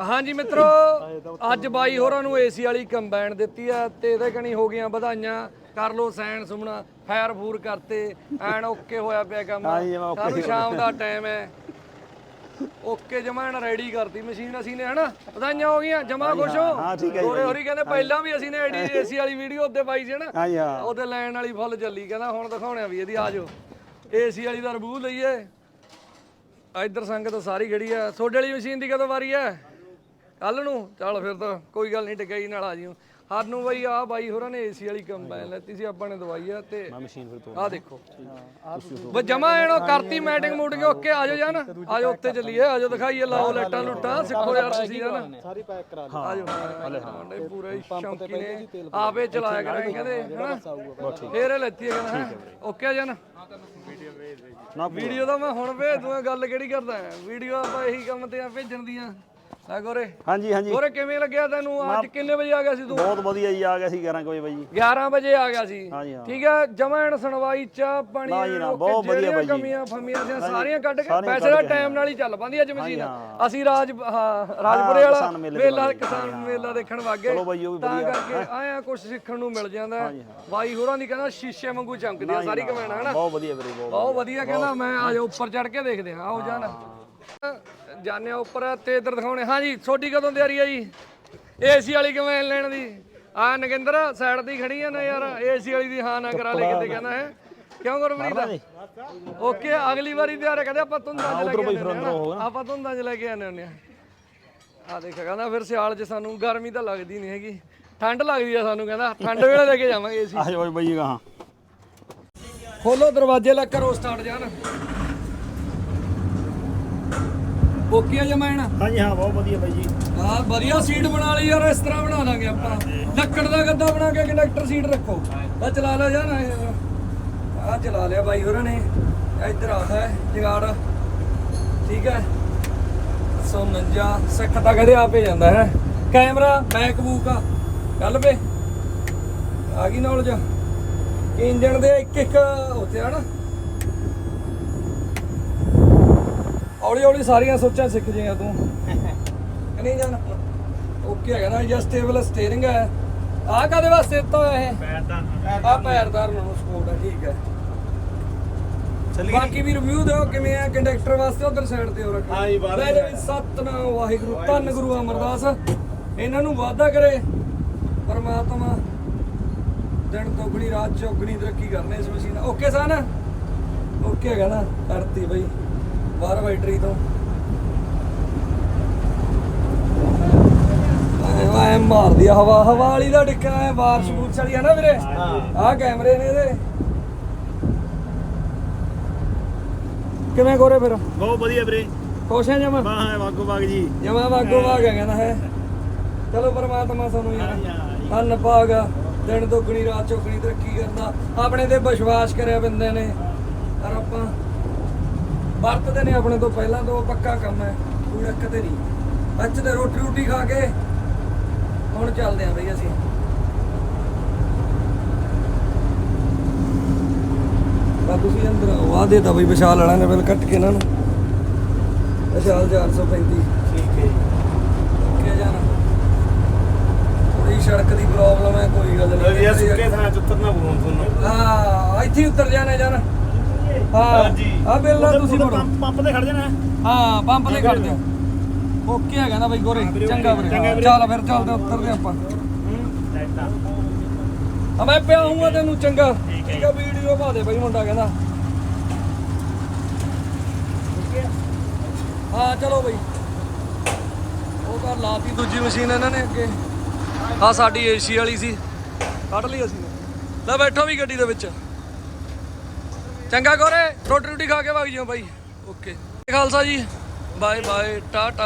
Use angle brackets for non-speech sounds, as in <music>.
ਹਾਂਜੀ ਮਿੱਤਰੋ ਅੱਜ ਬਾਈ ਹੋਰਾਂ ਨੂੰ ਏਸੀ ਵਾਲੀ ਕੰਬਾਈਨ ਦਿੱਤੀ ਆ ਤੇ ਇਹਦੇ ਕਣੀ ਹੋ ਗਈਆਂ ਵਧਾਈਆਂ। ਕਰ ਲੋ ਸੈਨ ਸੁਮਣਾ ਫਾਇਰ ਫੂਰ ਕਰਤੇ ਐਨ ਓਕੇ ਹੋਇਆ ਪਿਆ ਕੰਮ। ਹਾਂਜੀ, ਜਮਾਂ okay ਸਾਨੂੰ ਸ਼ਾਮ ਦਾ ਟਾਈਮ ਹੈ। ਓਕੇ ਜਮਾ ਐਨ ਰੈਡੀ ਕਰਤੀ ਮਸ਼ੀਨ ਅਸੀਂ ਨੇ ਹਨਾ? ਵਧਾਈਆਂ ਹੋ ਗਈਆਂ ਜਮਾ ਖੁਸ਼ ਹੋ? ਹਾਂ, ਠੀਕ ਹੈ ਜੀ, ਹੋਰੇ ਹੋਰੀ ਕਹਿੰਦੇ ਪਹਿਲਾਂ ਵੀ ਅਸੀਂ ਨੇ ਐਡੀ ਏਸੀ ਵਾਲੀ ਵੀਡੀਓ ਉੱਤੇ ਪਾਈ ਸੀ ਨਾ ਹਾਂਜੀ ਹਾਂ। ਉਹਦੇ ਲੈਣ ਵਾਲੀ ਫੁੱਲ ਚੱਲੀ ਕਹਿੰਦਾ ਹੁਣ ਦਿਖਾਉਣਿਆ ਵੀ ਇਹਦੀ ਆਜੋ ਏਸੀ ਵਾਲੀ ਦਾ ਰਬੂ ਲਈਏ। ਇੱਧਰ ਸੰਗਤ ਸਾਰੀ ਖੜੀ ਆ। ਤੁਹਾਡੇ ਵਾਲੀ ਮਸ਼ੀਨ ਦੀ ਕਦੋਂ ਵਾਰੀ ਆ? ਕੱਲ ਨੂੰ? ਚੱਲ ਫਿਰ ਤਾਂ ਕੋਈ ਗੱਲ ਨਹੀਂ ਟਿਕਿਆ ਜੀ ਨਾਲ ਆ ਜਿਓ। ਸਾਨੂੰ ਬਈ ਆ ਬਾਈ ਹੋਰਾਂ ਨੇ ਏਸੀ ਵਾਲੀ ਕੰਬਾਈਨ ਲੈਤੀ ਸੀ ਆਪਾਂ ਨੇ ਦਵਾਈ ਆ ਤੇ ਮਸ਼ੀਨ ਫਿਰ ਤੋਂ ਆ। ਦੇਖੋ। ਬਈ ਜਮਾ ਇਹਨੋ ਕਰਤੀ ਮੈਟਿੰਗ ਮੂਟਿੰਗ ਓਕੇ ਆਜੋ ਜਾਨ ਆਜੋ ਉੱਤੇ ਚੱਲੀਏ ਆਜੋ ਦਿਖਾਈਏ ਲਾਓ ਲੈਟਾਂ ਲੁੱਟਾਂ ਸਿੱਖੋ ਯਾਰ ਤੁਸੀਂ ਨਾ ਸਾਰੀ ਪੈਕ ਕਰਾ ਲਈ ਆਜੋ ਆਜੋ ਪੂਰਾ ਸ਼ੌਂਕੀ ਨੇ ਆਪੇ ਚਲਾਇਆ ਕਰਾਂਗੇ ਕਹਿੰਦੇ ਹਨਾ? ਫੇਰ ਲੈਤੀ ਹੈ ਕਹਿੰਦਾ। ਓਕੇ ਆ ਜਾਨ? ਨਾ ਵੀਡੀਓ ਤਾਂ ਮੈਂ ਹੁਣ ਭੇਜ ਦੂੰਗਾ ਗੱਲ ਕਿਹੜੀ ਕਰਦਾ ਵੀਡੀਓ ਆਪਾਂ ਇਹੀ ਕੰਮ ਤੇ ਆ ਭੇਜਣ ਦੀਆਂ। ਆ ਗੋਰੇ? ਹਾਂਜੀ ਹਾਂਜੀ। ਗੋਰੇ ਕਿਵੇਂ ਲੱਗਿਆ ਤੈਨੂੰ? ਅੱਜ ਕਿੰਨੇ ਵਜੇ ਆ ਗਿਆ ਸੀ ਤੂੰ? ਬਹੁਤ ਵਧੀਆ ਜੀ ਆ ਗਿਆ ਸੀ 11 ਕੁ ਵਜੇ ਬਾਈ ਜੀ। 11 ਵਜੇ ਆ ਗਿਆ ਸੀ। ਠੀਕ ਹੈ ਜਮਾਣ ਸੁਣਵਾਈ ਚਾਹ ਪਾਣੀ ਬਹੁਤ ਵਧੀਆ ਬਾਈ ਜੀ। ਕਮੀਆਂ ਫਮੀਆਂ ਸੀ ਸਾਰੀਆਂ ਕੱਢ ਕੇ ਕੱਢ ਕੇ ਟਾਈਮ ਨਾਲ ਹੀ ਚੱਲ ਪਾਉਂਦੀ ਅੱਜ ਮਸ਼ੀਨ। ਅਸੀਂ ਰਾਜ ਰਾਜਪੁਰੇ ਵਾਲਾ ਮੇਲੇ। ਕਿਸਾਨ ਮੇਲਾ ਦੇਖਣ ਵਾਗੇ ਚਲੋ ਬਾਈ, ਉਹ ਵੀ ਤਾਂ। ਕਰਕੇ ਆਇਆ ਕੁਝ ਸਿੱਖਣ ਨੂੰ ਮਿਲ ਜਾਂਦਾ। ਬਾਈ ਹੋਰਾਂ ਦੀ ਕਹਿੰਦਾ ਸ਼ੀਸ਼ੇ ਵਾਂਗੂ ਚਮਕਦੀ ਆ ਸਾਰੀ ਕਮੈਣਾ ਹਨਾ ਬਹੁਤ ਵਧੀਆ ਵੀਰੇ ਬਹੁਤ ਵਧੀਆ। ਕਹਿੰਦਾ ਮੈਂ ਆ ਜਾ ਉੱਪਰ ਚੜ ਕੇ ਦੇਖਦੇ ਹਾਂ ਆਓ ਜਾਨ ਜਾਣੇ ਉੱਪਰ ਤੇ ਇਧਰ ਦਿਖਾਉਣੇ। ਹਾਂਜੀ ਛੋਟੀ ਕਦੋਂ ਤਿਆਰੀ ਆ ਜੀ? ਏਸੀ ਵਾਲੀ ਕਿਵੇਂ ਲੈਣ ਦੀ? ਆ ਨਗਿੰਦਰ ਸਾਈਡ ਤੇ ਹੀ ਖੜੀ ਆ ਨਾ ਯਾਰ। ਏਸੀ ਵਾਲੀ ਦੀ ਹਾਂ ਨਾ ਕਰਾ ਲੈ ਕਿਤੇ ਕਹਿੰਦਾ ਹੈ। ਕਿਉਂ ਗੁਰਪ੍ਰੀਤ? ਓਕੇ ਅਗਲੀ ਵਾਰੀ ਤਿਆਰ ਹੈ ਕਹਿੰਦੇ ਆਪਾਂ ਤੁੰਦਾਂ ਚ ਲੈ ਕੇ ਆਉਂਦੇ। ਆਪਾਂ ਤੁੰਦਾਂ ਚ ਲੈ ਕੇ ਆਉਂਦੇ ਹੁੰਦੇ ਆ। ਆ ਦੇਖ ਕਹਿੰਦਾ ਫਿਰ ਸਿਆਲ 'ਚ ਸਾਨੂੰ ਗਰਮੀ ਤਾਂ ਲੱਗਦੀ ਨਹੀਂ ਹੈਗੀ। ਠੰਡ ਲੱਗਦੀ ਆ ਸਾਨੂੰ ਕਹਿੰਦਾ ਠੰਡ ਵੇਲੇ ਲੈ ਕੇ ਜਾਵਾਂਗੇ ਏਸੀ ਆ ਜਾਓ ਬਾਈ ਜੀ ਹਾਂ ਖੋਲੋ ਦਰਵਾਜ਼ੇ ਲੈ ਕਰੋ ਸਟਾਰਟ ਜਾਨ ਓਕੇ ਆ ਜਮਾਇਣ ਹਾਂਜੀ ਹਾਂ ਬਹੁਤ ਵਧੀਆ ਬਾਈ ਜੀ। ਆ ਵਧੀਆ ਸੀਟ ਬਣਾ ਲਈ ਯਾਰ ਇਸ ਤਰ੍ਹਾਂ ਬਣਾ ਦਾਂਗੇ ਆਪਾਂ। ਲੱਕੜ ਦਾ ਗੱਦਾ ਬਣਾ ਕੇ ਕੰਡਕਟਰ ਸੀਟ ਰੱਖੋ। ਆ ਚਲਾ ਲਿਆ ਜਾਨ ਆ ਚਲਾ ਲਿਆ ਬਾਈ ਹੋਰਾਂ ਨੇ। ਇੱਧਰ ਆਦਾ ਹੈ ਜਗਾੜ। ਠੀਕ ਹੈ। ਸੋ ਮੰਜਾ ਸਿੱਖ ਤਾਂ ਕਦੇ ਆਪੇ ਜਾਂਦਾ ਹੈ। ਕੈਮਰਾ ਮੈਕਬੂਕ ਆ। ਚੱਲ ਪੇ ਆ ਗਈ ਨੌਲੇਜ ਇੰਜਣ ਦੇ ਇੱਕ ਇੱਕ ਉੱਥੇ ਆ ਨਾ। ਹੌਲੀ ਹੌਲੀ ਸਾਰੀਆਂ ਸੋਚਾਂ ਸਿੱਖ ਜਾਏਗਾ ਤੂੰ। <laughs> ਨਹੀਂ ਜਾਣਾ? ਓਕੇ ਹੈਗਾ ਨਾ ਜਾਂ ਸਟੇਬਲ ਸਟੀਅਰਿੰਗ ਹੈ। ਆਹ ਕਾਦੇ ਵਾਸਤੇ ਦਿੱਤਾ ਹੋਇਆ ਇਹ? ਪੈਰਦਾਰ ਆ ਪੈਰਦਾਰ ਨੂੰ ਸਪੋਰਟ ਹੈ ਠੀਕ ਹੈ। ਬਾਕੀ ਵੀ ਰਿਵਿਊ ਦਿਓ ਕਿਵੇਂ ਆ ਕੰਡਕਟਰ ਵਾਸਤੇ ਉਧਰ ਸਾਈਡ ਤੇ ਹੋ ਰੱਖੋ। ਹਾਂ ਜੀ, ਜੀ ਸਤਨਾਮ ਵਾਹਿਗੁਰੂ ਧੰਨ ਗੁਰੂ ਅਮਰਦਾਸ। ਇਹਨਾਂ ਨੂੰ ਵਾਅਦਾ ਕਰੇ ਪਰਮਾਤਮਾ ਦਿਨ ਦੁਗਣੀ ਰਾਤ ਚੌਗਣੀ ਤਰੱਕੀ ਕਰਨੇ ਇਸ ਮਸ਼ੀਨ ਓਕੇ ਸਨ? ਓਕੇ ਹੈਗਾ ਨਾ ਕਰਤੀ ਬਈ। ਬਾਹਰ ਬੈਟਰੀ ਤੋਂ। ਐ ਮਾਰਦੀ ਆ ਹਵਾ ਹਵਾ ਵਾਲੀ ਦਾ ਡਿੱਕਾ ਐ ਬਾਰਿਸ਼ ਬੂਰਸ਼ ਵਾਲੀ ਆ ਨਾ ਵੀਰੇ? ਆਹ ਕੈਮਰੇ ਨੇ ਇਹਦੇ। ਕਿਵੇਂ ਗੋਰੇ ਫਿਰ? ਬਹੁਤ ਵਧੀਆ ਵੀਰੇ। ਖੁਸ਼ ਹੈ ਜਮਾ? ਵਾਹ ਵਾਗੋ ਵਾਗ ਜੀ। ਜਮਾ ਵਾਗੋ ਵਾਗ ਹੈ ਕਹਿੰਦਾ ਹੈ। ਚਲੋ ਪਰਮਾਤਮਾ ਸਾਨੂੰ ਯਾਰ। ਅੰਨ ਪਾਗਾ ਦਿਨ ਦੁੱਗਣੀ ਰਾਤ ਚੌਗਣੀ ਤਰੱਕੀ ਕਰਦਾ ਆਪਣੇ ਤੇ ਵਿਸ਼ਵਾਸ ਕਰਿਆ ਬੰਦੇ ਨੇ। ਪਰ ਆਪਾਂ ਵਰਤਦੇ ਨੇ ਆਪਣੇ ਤੋਂ ਪਹਿਲਾਂ ਤੋਂ ਪੱਕਾ ਕੰਮ ਹੈ ਕੋਈ ਰੱਖਦੇ ਨਹੀਂ। ਅੱਜ ਤੇ ਰੋਟੀ ਰੋਟੀ ਖਾ ਕੇ ਹੁਣ ਚੱਲਦੇ ਆਂ ਬਈ ਅਸੀਂ। ਬਾ ਤੁਸੀਂ ਅੰਦਰ ਆਓ ਆ ਦੇਤਾ ਬਈ ਵਿਸ਼ਾਲ ਵਾਲਾ ਨੇ ਬਿੱਲ ਕੱਟ ਕੇ ਇਹਨਾਂ ਨੂੰ। ਵਿਸ਼ਾਲ 435 ਠੀਕ ਹੈ ਜਾਣਾ। ਥੋੜੀ ਸੜਕ ਦੀ ਪ੍ਰੋਬਲਮ ਹੈ ਕੋਈ ਗੱਲ ਨਹੀਂ। ਵਧੀਆ ਸੁੱਕੇ ਥਾਂ ਚ ਉਤਰਨਾ ਪਊ ਤੁਹਾਨੂੰ। ਹਾਂ ਇੱਥੇ ਉਤਰ ਜਾਣਾ ਜਾਣਾ। ਹਾਂਜੀ। ਆ ਬਿੱਲ ਤੁਸੀਂ ਮੋੜੋ। ਪੰਪ ਪੰਪ ਤੇ ਖੜ ਜਾਣਾ। ਹਾਂ ਪੰਪ ਤੇ ਖੜ ਦਿਓ ਓਕੇ ਹੈਗਾ ਨਾ ਬਾਈ ਗੋਰੇ। ਚੰਗਾ ਵੀਰੇ। ਚੱਲ ਫਿਰ ਚੱਲਦੇ ਉਤਰਦੇ ਆਪਾਂ। ਆ ਮੈਂ ਪਿਆ ਹੂੰ ਤੈਨੂੰ ਚੰਗਾ। ਠੀਕ ਆ ਵੀਡੀਓ ਪਾ ਦੇ ਬਾਈ ਮੁੰਡਾ ਕਹਿੰਦਾ। ਹਾਂ ਚਲੋ ਬਾਈ। ਉਹ ਤਾਂ ਲਾਤੀ ਦੂਜੀ ਮਸ਼ੀਨ ਇਹਨਾਂ ਨੇ ਅੱਗੇ। ਆ ਸਾਡੀ ਏਸੀ ਵਾਲੀ ਸੀ। ਕੱਢ ਲਈ ਅਸੀਂ। ਲੈ ਬੈਠੋ ਵੀ ਗੱਡੀ ਦੇ ਵਿੱਚ। ਚੰਗਾ ਗੋਰੇ, ਰੋਟੀ ਰੋਟੀ ਖਾ ਕੇ ਵਗ ਜਿਓ ਬਾਈ। ਓਕੇ ਖਾਲਸਾ ਜੀ ਬਾਏ ਬਾਏ ਟਾਟਾ।